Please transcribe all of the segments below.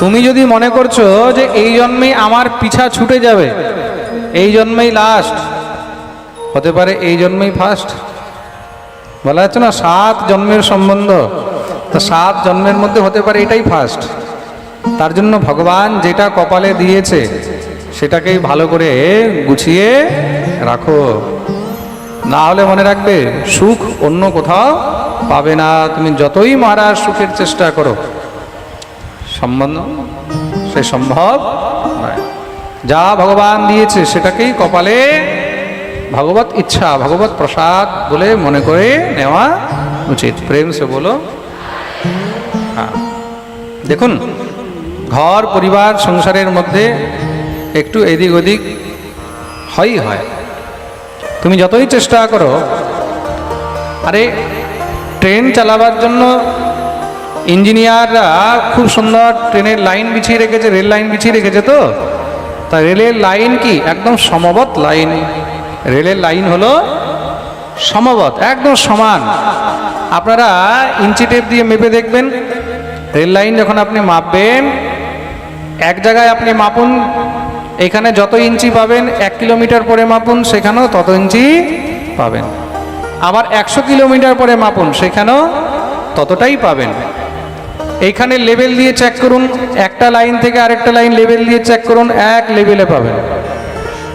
তুমি যদি মনে করছ যে এই জন্মেই আমার পিছা ছুটে যাবে, এই জন্মেই লাস্ট হতে পারে এই জন্মেই ফার্স্ট বলা যাচ্ছে না, সাত জন্মের সম্বন্ধ। তো সাত জন্মের মধ্যে হতে পারে এটাই ফার্স্ট তার জন্য ভগবান যেটা কপালে দিয়েছে, সেটাকেই ভালো করে গুছিয়ে রাখো। না হলে মনে রাখবে, সুখ অন্য কোথাও পাবে না। তুমি যতই মহারাজ সুখের চেষ্টা করো সম্বন্ধ? সে সম্ভব নয়। যা ভগবান দিয়েছে সেটাকেই কপালে ভগবত ইচ্ছা, ভগবত প্রসাদ বলে মনে করে নেওয়া উচিত। প্রেম সে বলো। হ্যাঁ। দেখুন, ঘর, পরিবার, সংসারের মধ্যে একটু এদিক ওদিক হয়ই হয়। তুমি যতই চেষ্টা করো, আরে, ট্রেন চালাবার জন্য ইঞ্জিনিয়াররা খুব সুন্দর ট্রেনের লাইন বিছিয়ে রেখেছে, রেল লাইন বিছিয়ে রেখেছে তো। তা রেলের লাইন কি? একদম সমবত লাইন। রেলের লাইন হলো সমবত একদম সমান। আপনারা ইঞ্চি টেপ দিয়ে মেপে দেখবেন। রেল লাইন যখন আপনি মাপবেন, এক জায়গায় আপনি মাপুন, এখানে যত ইঞ্চি পাবেন, এক কিলোমিটার পরে মাপুন, সেখানেও তত ইঞ্চি পাবেন। আবার একশো কিলোমিটার পরে মাপুন, সেখানেও ততটাই পাবেন। এইখানে লেভেল দিয়ে চেক করুন। একটা লাইন থেকে আরেকটা লাইন লেভেল দিয়ে চেক করুন, এক লেভেলে পাবেন।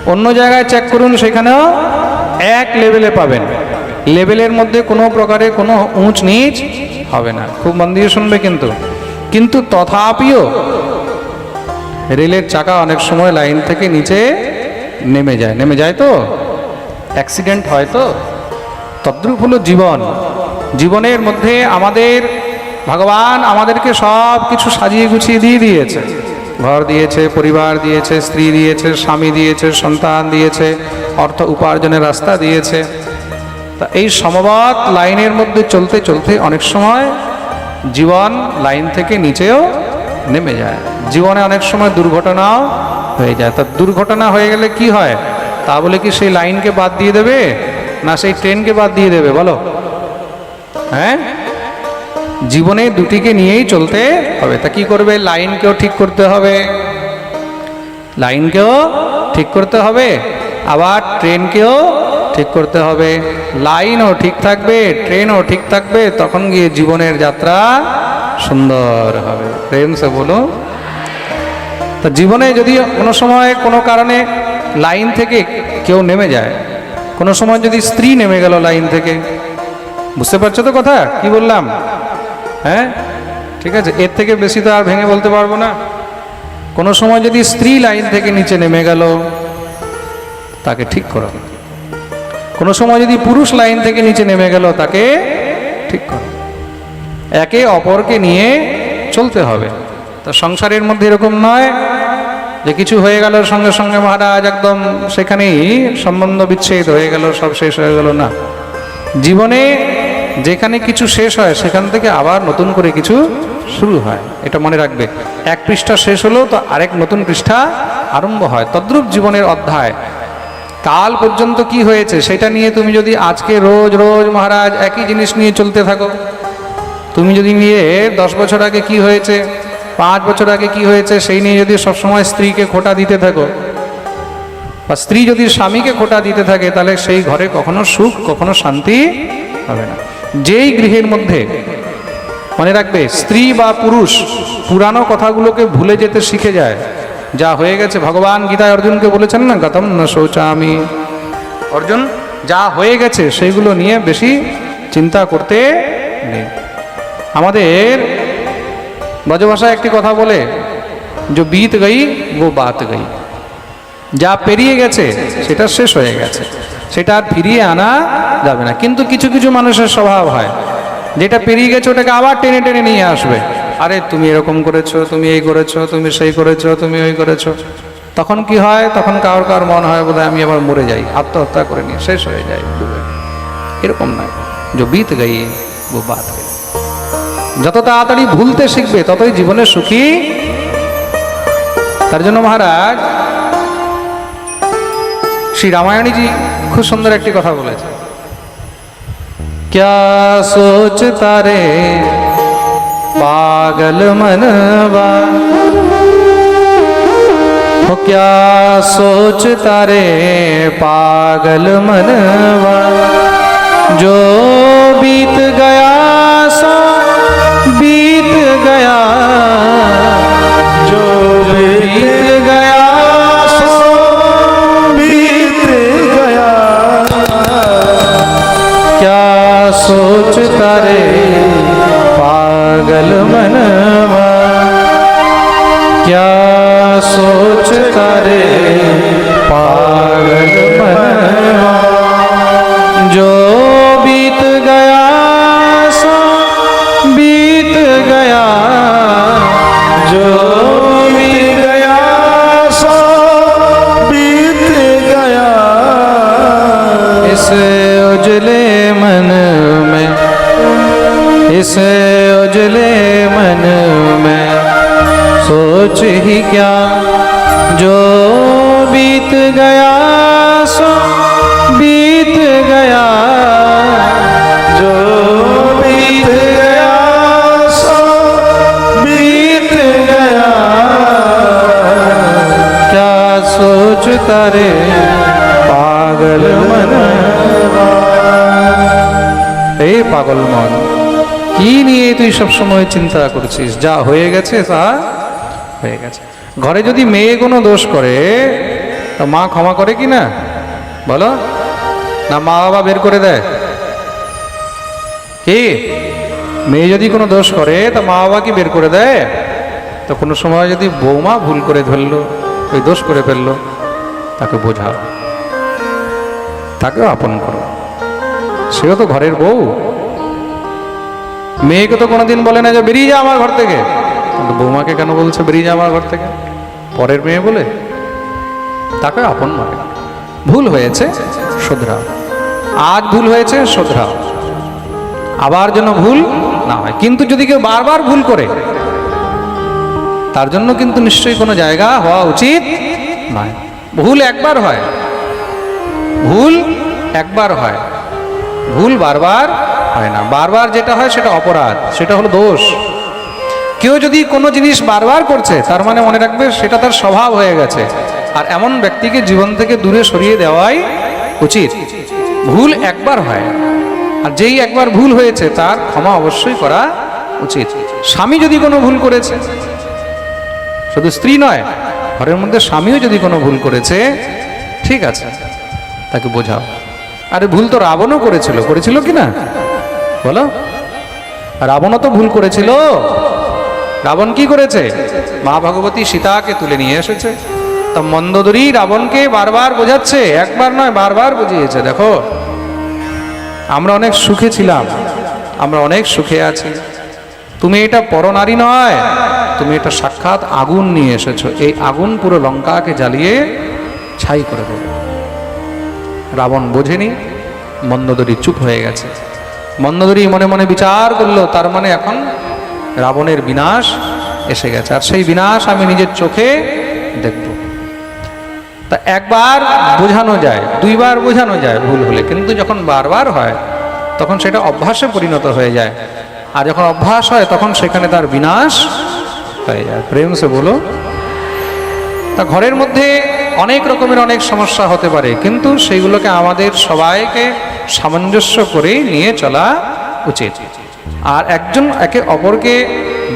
অন্য জায়গায় চেক করুন, সেখানেও এক লেভেলে পাবেন। লেভেলের মধ্যে কোনো প্রকারে কোনো উঁচ নিচ হবে না। খুব মন দিয়ে শুনবে কিন্তু। কিন্তু তথাপিও রেলের চাকা অনেক সময় লাইন থেকে নিচে নেমে যায়। নেমে যায় তো? অ্যাক্সিডেন্ট হয় তো? তদ্রূপ হলো জীবন। জীবনের মধ্যে আমাদের ভগবান আমাদেরকে সব কিছু সাজিয়ে গুছিয়ে দিয়ে দিয়েছে। ঘর দিয়েছে, পরিবার দিয়েছে, স্ত্রী দিয়েছে, স্বামী দিয়েছে, সন্তান দিয়েছে, অর্থ উপার্জনের রাস্তা দিয়েছে। তা এই সমবাদ লাইনের মধ্যে চলতে চলতে অনেক সময় জীবন লাইন থেকে নিচেও নেমে যায়। জীবনে অনেক সময় দুর্ঘটনাও হয়ে যায়। তা দুর্ঘটনা হয়ে গেলে কি হয়? তা বলে কি সেই লাইনকে বাদ দিয়ে দেবে? না সেই ট্রেনকে বাদ দিয়ে দেবে? বলো। হ্যাঁ? জীবনে দুটিকে নিয়েই চলতে হবে। তা কি করবে? লাইনকেও ঠিক করতে হবে। লাইনকেও ঠিক করতে হবে। আবার ট্রেনকেও ঠিক করতে হবে। লাইনও ঠিক থাকবে, ট্রেনও ঠিক থাকবে, তখন গিয়ে জীবনের যাত্রা সুন্দর হবে। প্রেম সে বলো। তা জীবনে যদি কোনো সময় কোনো কারণে লাইন থেকে কেউ নেমে যায়, কোনো সময় যদি স্ত্রী নেমে গেল লাইন থেকে, বুঝতে পারছ তো কথা? কি বললাম? হ্যাঁ? ঠিক আছে, এর থেকে বেশি তো আর ভেঙে বলতে পারব না। কোনো সময় যদি স্ত্রী লাইন থেকে নিচে নেমে গেল, তাকে ঠিক করো কোনো সময় যদি পুরুষ লাইন থেকে নিচে নেমে গেল, তাকে ঠিক করো একে অপরকে নিয়ে চলতে হবে। তা সংসারের মধ্যে এরকম নয় যে কিছু হয়ে গেল, সঙ্গে সঙ্গে মহারাজ একদম সেখানেই সম্বন্ধ বিচ্ছেদ হয়ে গেল, সব শেষ হয়ে গেল, না। জীবনে যেখানে কিছু শেষ হয়, সেখান থেকে আবার নতুন করে কিছু শুরু হয়। এটা মনে রাখবে। এক পৃষ্ঠা শেষ হলো, তো আরেক নতুন পৃষ্ঠা আরম্ভ হয়। তদ্রূপ জীবনের অধ্যায়। কাল পর্যন্ত কি হয়েছে, সেটা নিয়ে তুমি যদি আজকে রোজ রোজ মহারাজ একই জিনিস নিয়ে চলতে থাকো। তুমি যদি নিয়ে দশ বছর আগে কি হয়েছে, পাঁচ বছর আগে কি হয়েছে, সেই নিয়ে যদি সবসময় স্ত্রীকে খোটা দিতে থাকো, বা স্ত্রী যদি স্বামীকে খোটা দিতে থাকে, তাহলে সেই ঘরে কখনো সুখ, কখনো শান্তি হবে না। যেই গৃহের মধ্যে মনে রাখবে, স্ত্রী বা পুরুষ পুরানো কথাগুলোকে ভুলে যেতে শিখে যায়। যা হয়ে গেছে, ভগবান গীতায় অর্জুনকে বলেছেন না, গতম না শৌচামি। অর্জুন, যা হয়ে গেছে সেইগুলো নিয়ে বেশি চিন্তা করতে নেই। আমাদের ব্রজভাষায় একটি কথা বলে, যে বিত গই ও বাত গই যা পেরিয়ে গেছে, সেটা শেষ হয়ে গেছে। সেটা আর ফিরিয়ে আনা যাবে না। কিন্তু কিছু কিছু মানুষের স্বভাব হয়। যেটা পেরিয়ে গেছে, ওটাকে আবার টেনে টেনে নিয়ে আসবে। আরে, তুমি এরকম করেছ, তুমি এই করেছ, তুমি সেই করেছ, তুমি ওই করেছ। তখন কি হয়? তখন কারোর কার মন হয় বোধহয়, আমি আবার মরে যাই, আত্মহত্যা করে নিয়ে শেষ হয়ে যায় ডুবে এরকম নয়। যে বিত গই ও গই যত তাড়াতাড়ি ভুলতে শিখবে, ততই জীবনে সুখী। তার জন্য মহারাজ, শ্রী রামায়ণীজি খুব সুন্দর একটি কথা বলেছে क्या सोचता रे पागल मनवा हो क्या सोचता रे पागल मनवा जो बीत गया सोच ही क्या जो बीत गया सो बीत गया जो बीत गया सो बीत गया क्या सोचता रे পাগল মন এই পাগল মন কি নিয়ে তুই সব সময় চিন্তা করছিস যা হয়ে গেছে তা হয়ে গেছে। ঘরে যদি মেয়ে কোনো দোষ করে, তা মা ক্ষমা করে কি না? বলো। না, মা বাবা বের করে দেয়। কি? মেয়ে যদি কোনো দোষ করে, তা মা বাবা কি বের করে দেয়? তো কোনো সময় যদি বৌমা ভুল করে ধরলো, ওই দোষ করে ফেলল, তাকে বোঝাও। তাকেও আপন করো। সেও তো ঘরের বউ। মেয়েকে তো কোনোদিন বলে না যে, বেরিয়ে যা আমার ঘর থেকে। বৌমাকে কেন বলছে বেরিয়ে যা আমার ঘর থেকে? পরের মেয়ে বলে? তাকে আপন মানে ভুল হয়েছে, শোধরাও। আজ ভুল হয়েছে, শোধরাও। আবার যেন ভুল না হয়। কিন্তু যদি কেউ বারবার ভুল করে, তার জন্য কিন্তু নিশ্চয়ই কোনো জায়গা হওয়া উচিত নয়। ভুল একবার হয়। ভুল একবার হয়। ভুল বারবার হয় না। বারবার যেটা হয় সেটা অপরাধ। সেটা হলো দোষ। কেউ যদি কোনো জিনিস বারবার করছে, তার মানে মনে রাখবে সেটা তার স্বভাব হয়ে গেছে। আর এমন ব্যক্তিকে জীবন থেকে দূরে সরিয়ে দেওয়াই উচিত। ভুল একবার হয়। আর যেই একবার ভুল হয়েছে, তার ক্ষমা অবশ্যই করা উচিত। স্বামী যদি কোনো ভুল করেছে, শুধু স্ত্রী নয়, ঘরের মধ্যে স্বামীও যদি কোনো ভুল করেছে, ঠিক আছে, তাকে বোঝাও। আরে ভুল তো রাবণও করেছিল করেছিল কি না? বলো। রাবণও তো ভুল করেছিল। রাবণ কি করেছে? মা ভগবতী সীতাকে তুলে নিয়ে এসেছে। তা মন্দোদরী রাবণকে বারবার বোঝাচ্ছে, একবার নয়, বারবার বুঝিয়েছে। দেখো, আমরা অনেক সুখে ছিলাম, আমরা অনেক সুখে আছি। তুমি এটা পরনারী নয়, তুমি এটা সাক্ষাৎ আগুন নিয়ে এসেছ। এই আগুন পুরো লঙ্কাকে জ্বালিয়ে ছাই করে দেবে। রাবণ বোঝেনি, মন্দোদরী চুপ হয়ে গেছে। মন্দোদরী মনে মনে বিচার করল, তার মানে এখন রাবণের বিনাশ এসে গেছে। আর সেই বিনাশ আমি নিজের চোখে দেখব। তা একবার বোঝানো যায়, দুইবার বোঝানো যায় ভুল হলে। কিন্তু যখন বারবার হয়, তখন সেটা অভ্যাসে পরিণত হয়ে যায়। আর যখন অভ্যাস হয়, তখন সেখানে তার বিনাশ হয়ে যায়। প্রেম সে বলো, তা ঘরের মধ্যে অনেক রকমের অনেক সমস্যা হতে পারে, কিন্তু সেইগুলোকে আমাদের সবাইকে সামঞ্জস্য করে নিয়ে চলা উচিত। আর একজন একে অপরকে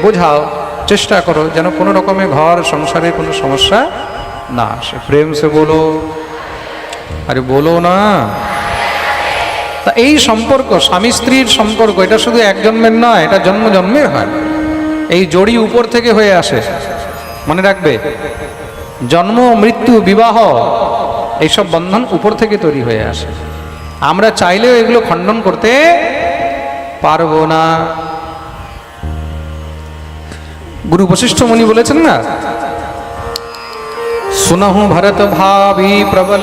বোঝাও, চেষ্টা করো যেন কোনো রকমে ঘর, সংসারে কোনো সমস্যা না আসে। প্রেম সে বলো, আরে বলো না। তা এই সম্পর্ক, স্বামী স্ত্রীর সম্পর্ক, এটা শুধু এক জন্মের নয় এটা জন্ম জন্মের হয়। এই জড়ি উপর থেকে হয়ে আসে। মনে রাখবে, জন্ম, মৃত্যু, বিবাহ, এইসব বন্ধন উপর থেকে তৈরি হয়ে আসে। আমরা চাইলেও এগুলো খণ্ডন করতে পারবো না গুরু বশিষ্ঠ মুনি বলেছেন না सुनहु भरत भावी प्रबल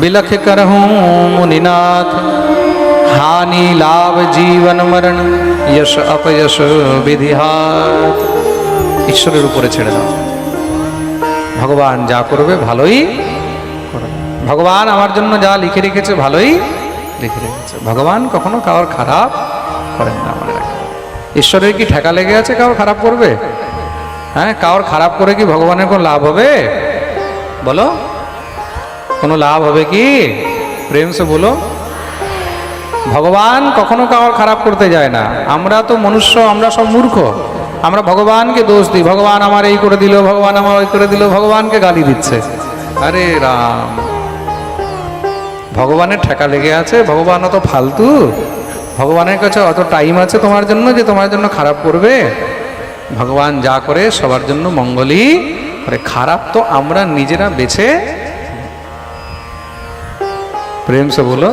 बिलख करहूँ मुनिनाथ हानि लाभ जीवन मरण यश अपयश বিধিহাত ঈশ্বরের উপরে ছেড়ে দাও ভগবান যা করবে ভালোই করবে ভগবান আমার জন্য যা লিখে রেখেছে ভালোই লিখে রেখেছে ভগবান কখনো কারোর খারাপ করেন না মনে ঈশ্বরের কি ঠেকা লেগে আছে, কারোর খারাপ করবে? হ্যাঁ কারোর খারাপ করে কি ভগবানের কোনো লাভ হবে? বলো। কোনো লাভ হবে কি? প্রেম সে বলো। ভগবান কখনো কাউর খারাপ করতে যায় না। আমরা তো মনুষ্য, আমরা সব মূর্খ। আমরা ভগবানকে দোষ দিই। ভগবান আমার এই করে দিল, ভগবান আমার ওই করে দিল, ভগবানকে গালি দিচ্ছে। আরে রাম। ভগবানের ঠেকা লেগে আছে ভগবান অত ফালতু। ভগবানের কাছে অত টাইম আছে তোমার জন্য যে তোমার জন্য খারাপ করবে? ভগবান যা করে সবার জন্য মঙ্গলই করে। খারাপ তো আমরা নিজেরা বেছে প্রেম সে বলো।